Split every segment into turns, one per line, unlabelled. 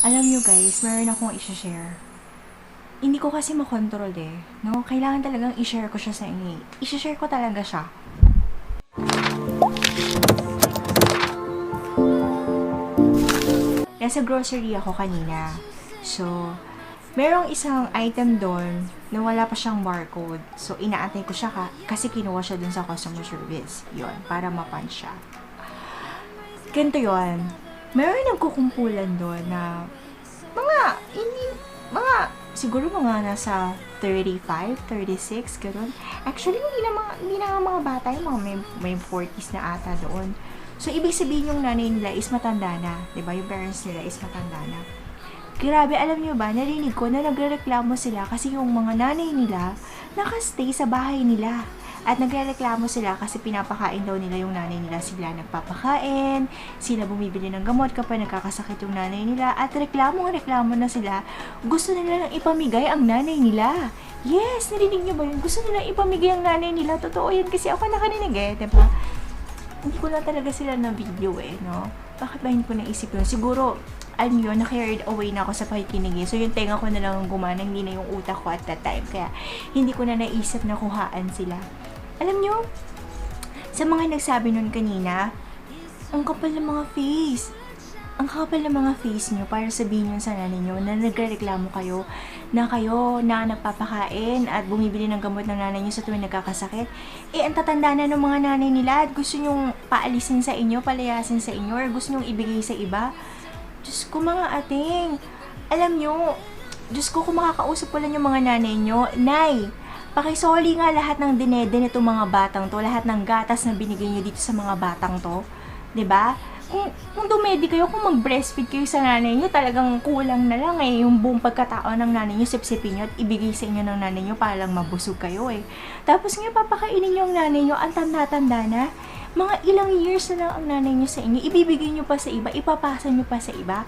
Alam nyo guys, meron akong i-share. Hindi ko kasi makontrol eh. No? Kailangan talagang i-share ko siya sa inyo. eh. I-share ko talaga siya. Nasa grocery ako kanina. So, merong isang item doon na wala pa siyang barcode. So, inaantay ko siya ka, kasi kinuha siya dun sa customer service. Yon para mapunch siya. Ganito yon Meron nagkukumpulan doon na mga, hindi, mga, siguro mga nasa 35, 36, gano'n. Actually, hindi na mga, hindi na mga bata yung mga may, may 40s na ata doon. So, ibig sabihin yung nanay nila is matanda na. ba Yung parents nila is matanda na. Grabe, alam nyo ba, narinig ko na nagrereklamo sila kasi yung mga nanay nila nakastay sa bahay nila. At nagrereklamo sila kasi pinapakain daw nila yung nanay nila. Sila nagpapakain, sila bumibili ng gamot kapag nagkakasakit yung nanay nila. At reklamo reklamo na sila. Gusto nila nang ipamigay ang nanay nila. Yes, narinig nyo ba yun? Gusto nila ipamigay ang nanay nila. Totoo yan kasi ako nakarinig eh, diba? Hindi ko na talaga sila na video eh, no? Bakit ba hindi ko naisip yun? Siguro, alam nyo, na-carried away na ako sa pakikinig eh. So, yung tenga ko na lang ang gumana, hindi na yung utak ko at that time. Kaya, hindi ko na naisip na kuhaan sila. Alam nyo, sa mga nagsabi nun kanina, ang kapal ng mga face. Ang kapal ng mga face nyo para sabihin yun sa nanay nyo na nagreklamo kayo na kayo na nagpapakain at bumibili ng gamot ng nanay nyo sa tuwing nagkakasakit. Eh, ang tatanda na ng mga nanay nila at gusto nyong paalisin sa inyo, palayasin sa inyo, or gusto nyong ibigay sa iba. Diyos ko mga ating, alam nyo, Diyos ko kung makakausap ko lang yung mga nanay nyo, Nay, pakisoli nga lahat ng dinede nitong mga batang to, lahat ng gatas na binigay nyo dito sa mga batang to. 'di ba? Kung, kung dumedi kayo, kung mag-breastfeed kayo sa nanay nyo, talagang kulang na lang eh. Yung buong pagkatao ng nanay nyo, sipsipin nyo at ibigay sa inyo ng nanay nyo para lang mabusog kayo eh. Tapos ngayon, papakainin nyo ang nanay nyo, ang tanda-tanda na. Mga ilang years na lang ang nanay nyo sa inyo, ibibigay nyo pa sa iba, ipapasa nyo pa sa iba.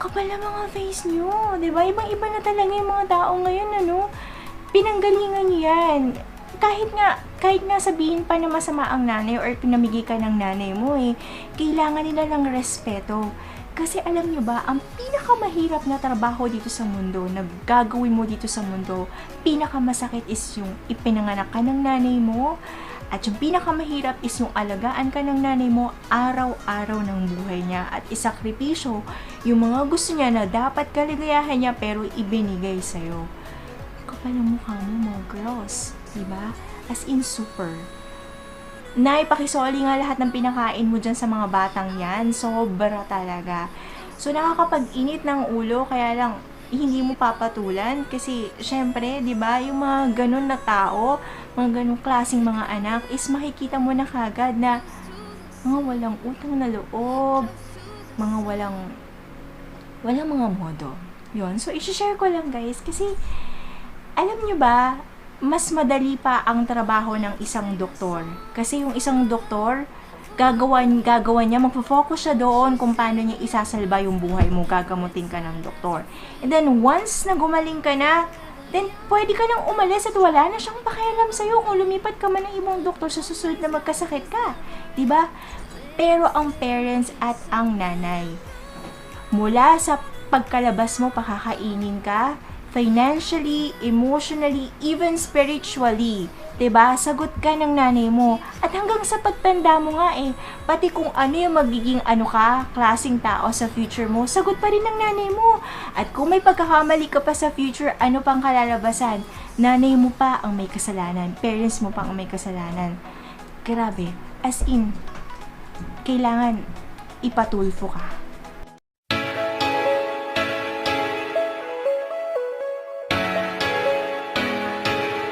Kapal na mga face nyo, ba? Ibang-iba na talaga yung mga tao ngayon, ano? Pinanggalingan nyo yan kahit nga, kahit nga sabihin pa na masama ang nanay or pinamigay ka ng nanay mo eh, kailangan nila ng respeto. Kasi alam nyo ba, ang pinakamahirap na trabaho dito sa mundo, na gagawin mo dito sa mundo, pinakamasakit is yung ipinanganak ka ng nanay mo, at yung pinakamahirap is yung alagaan ka ng nanay mo araw-araw ng buhay niya at isakripisyo yung mga gusto niya na dapat kaligayahan niya pero ibinigay sa'yo. Kapal ang mukha mo mga girls. Diba? As in super. Nay, pakisoli nga lahat ng pinakain mo dyan sa mga batang yan. Sobra talaga. So, nakakapag-init ng ulo, kaya lang, hindi mo papatulan. Kasi, syempre, di ba yung mga ganun na tao, mga ganun klaseng mga anak, is makikita mo na kagad na mga walang utang na loob, mga walang, walang mga modo. Yun. So, isi-share ko lang guys, kasi, alam nyo ba, mas madali pa ang trabaho ng isang doktor. Kasi yung isang doktor, gagawan, gagawan niya, magpo-focus siya doon kung paano niya isasalba yung buhay mo, gagamutin ka ng doktor. And then, once na gumaling ka na, then pwede ka nang umalis at wala na siyang pakialam sa'yo kung lumipat ka man ng ibang doktor sa susunod na magkasakit ka. ba? Pero ang parents at ang nanay, mula sa pagkalabas mo, pakakainin ka, financially, emotionally, even spiritually. 'Di ba? Sagot ka ng nanay mo. At hanggang sa pagtanda mo nga eh, pati kung ano yung magiging ano ka, klasing tao sa future mo, sagot pa rin ng nanay mo. At kung may pagkakamali ka pa sa future, ano pang kalalabasan? Nanay mo pa ang may kasalanan, parents mo pa ang may kasalanan. Grabe. As in, kailangan ipatulfo ka